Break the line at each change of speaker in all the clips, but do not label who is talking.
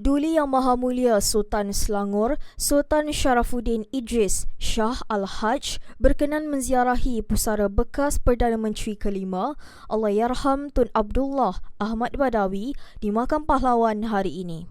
Duli Yang Maha Mulia Sultan Selangor, Sultan Sharafuddin Idris Shah Al-Hajj berkenan menziarahi pusara bekas Perdana Menteri kelima Allahyarham Tun Abdullah Ahmad Badawi di Makam Pahlawan hari ini.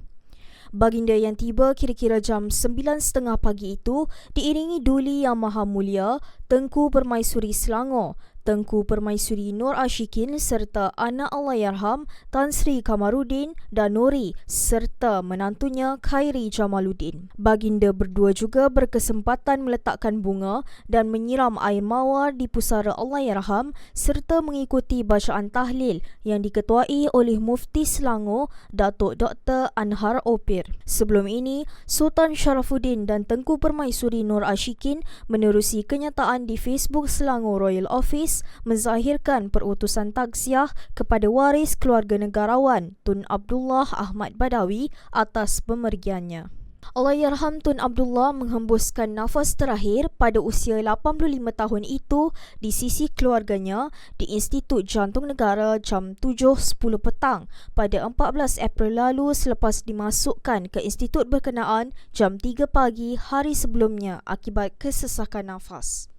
Baginda yang tiba kira-kira jam 9.30 pagi itu diiringi Duli Yang Maha Mulia Tengku Permaisuri Selangor Tengku Permaisuri Nur Ashikin serta anak Allahyarham Tan Sri Kamarudin dan Nuri serta menantunya Khairi Jamaluddin. Baginda berdua juga berkesempatan meletakkan bunga dan menyiram air mawar di pusara Allahyarham serta mengikuti bacaan tahlil yang diketuai oleh Mufti Selangor Datuk Dr. Anhar Opir. Sebelum ini, Sultan Sharafuddin dan Tengku Permaisuri Nur Ashikin menerusi kenyataan di Facebook Selangor Royal Office menzahirkan perutusan takziah kepada waris keluarga negarawan Tun Abdullah Ahmad Badawi atas pemergiannya. Allahyarham Tun Abdullah menghembuskan nafas terakhir pada usia 85 tahun itu di sisi keluarganya di Institut Jantung Negara jam 7.10 petang pada 14 April lalu selepas dimasukkan ke institut berkenaan jam 3 pagi hari sebelumnya akibat kesesakan nafas.